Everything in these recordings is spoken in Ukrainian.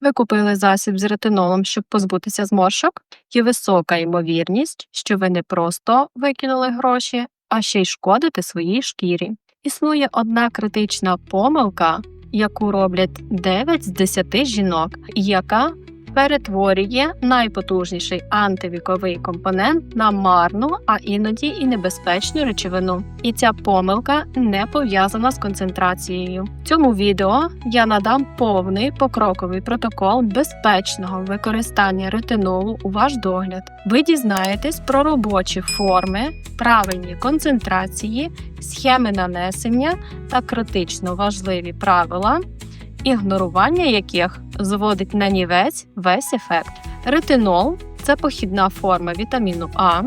Ви купили засіб з ретинолом, щоб позбутися зморшок? Є висока ймовірність, що ви не просто викинули гроші, а ще й шкодите своїй шкірі. Існує одна критична помилка, яку роблять 9 з 10 жінок, яка перетворює найпотужніший антивіковий компонент на марну, а іноді і небезпечну речовину. І ця помилка не пов'язана з концентрацією. В цьому відео я надам повний покроковий протокол безпечного використання ретинолу у ваш догляд. Ви дізнаєтесь про робочі форми, правильні концентрації, схеми нанесення та критично важливі правила ігнорування яких зводить на нівець весь ефект. Ретинол це похідна форма вітаміну А.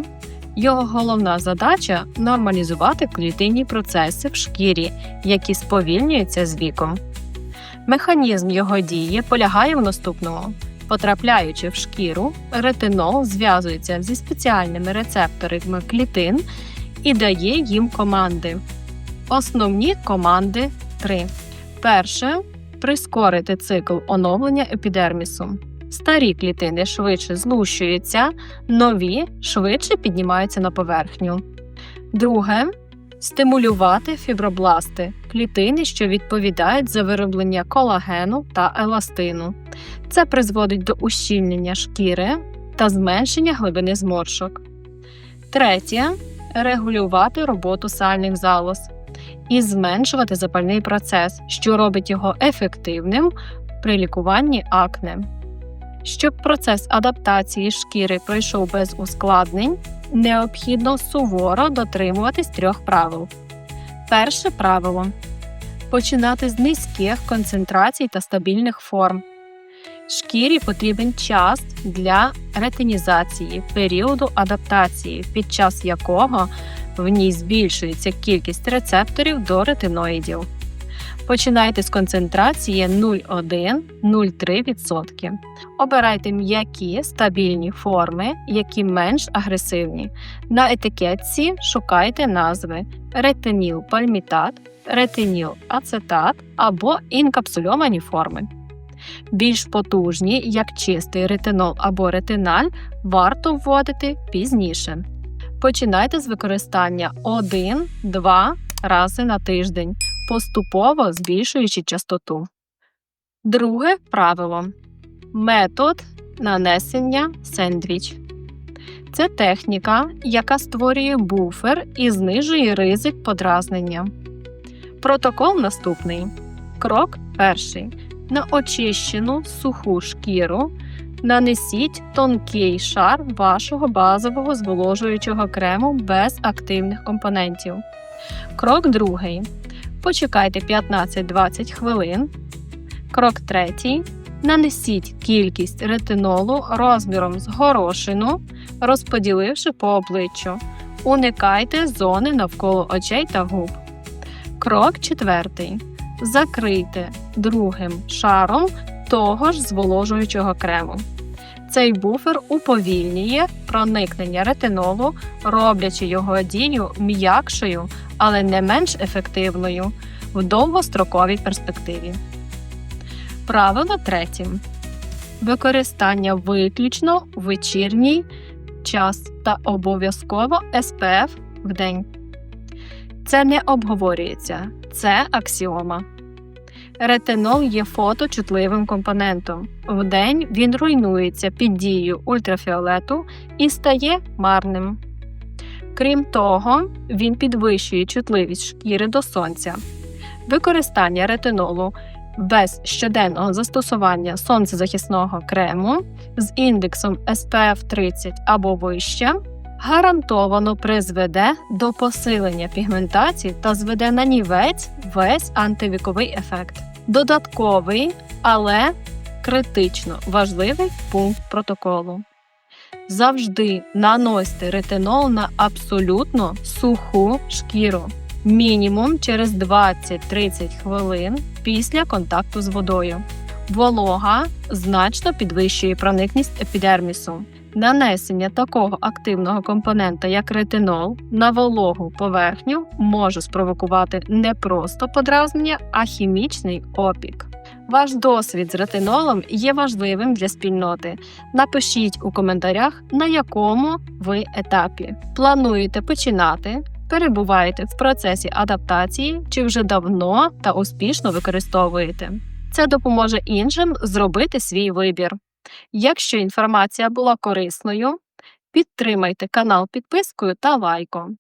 Його головна задача нормалізувати клітинні процеси в шкірі, які сповільнюються з віком. Механізм його дії полягає в наступному. Потрапляючи в шкіру, ретинол зв'язується зі спеціальними рецепторами клітин і дає їм команди. Основні команди три. Перше прискорити цикл оновлення епідермісу. Старі клітини швидше злущуються, нові швидше піднімаються на поверхню. Друге стимулювати фібробласти клітини, що відповідають за вироблення колагену та еластину. Це призводить до ущільнення шкіри та зменшення глибини зморшок. Третє регулювати роботу сальних залоз і зменшувати запальний процес, що робить його ефективним при лікуванні акне. Щоб процес адаптації шкіри пройшов без ускладнень, необхідно суворо дотримуватись трьох правил. Перше правило починати з низьких концентрацій та стабільних форм. Шкірі потрібен час для ретинізації періоду адаптації, під час якого в ній збільшується кількість рецепторів до ретиноїдів. Починайте з концентрації 0,1-0,3%. Обирайте м'які стабільні форми, які менш агресивні. На етикетці шукайте назви ретиніл пальмітат, ретиніл ацетат або інкапсульовані форми. Більш потужні, як чистий ретинол або ретиналь, варто вводити пізніше. Починайте з використання 1-2 рази на тиждень, поступово збільшуючи частоту. Друге правило метод нанесення сендвіч. Це техніка, яка створює буфер і знижує ризик подразнення. Протокол наступний. Крок перший. На очищену суху шкіру Нанесіть тонкий шар вашого базового зволожуючого крему без активних компонентів. Крок другий. Почекайте 15-20 хвилин. Крок третій. Нанесіть кількість ретинолу розміром з горошину, розподіливши по обличчю. Уникайте зони навколо очей та губ. Крок четвертий. Закрийте другим шаром того ж зволожуючого крему. Цей буфер уповільнює проникнення ретинолу, роблячи його дію м'якшою, але не менш ефективною в довгостроковій перспективі. Правило третє. Використання виключно в вечірній час та обов'язково СПФ в день. Це не обговорюється, це аксіома. Ретинол є фоточутливим компонентом. Вдень він руйнується під дією ультрафіолету і стає марним. Крім того, він підвищує чутливість шкіри до сонця. Використання ретинолу без щоденного застосування сонцезахисного крему з індексом SPF 30 або вище гарантовано призведе до посилення пігментації та зведе на нівець весь антивіковий ефект. Додатковий, але критично важливий пункт протоколу. Завжди наносьте ретинол на абсолютно суху шкіру, мінімум через 20-30 хвилин після контакту з водою. Волога значно підвищує проникність епідермісу. Нанесення такого активного компонента, як ретинол, на вологу поверхню може спровокувати не просто подразнення, а хімічний опік. Ваш досвід з ретинолом є важливим для спільноти. Напишіть у коментарях, на якому ви етапі. Плануєте починати, перебуваєте в процесі адаптації чи вже давно та успішно використовуєте. Це допоможе іншим зробити свій вибір. Якщо інформація була корисною, підтримайте канал підпискою та лайком.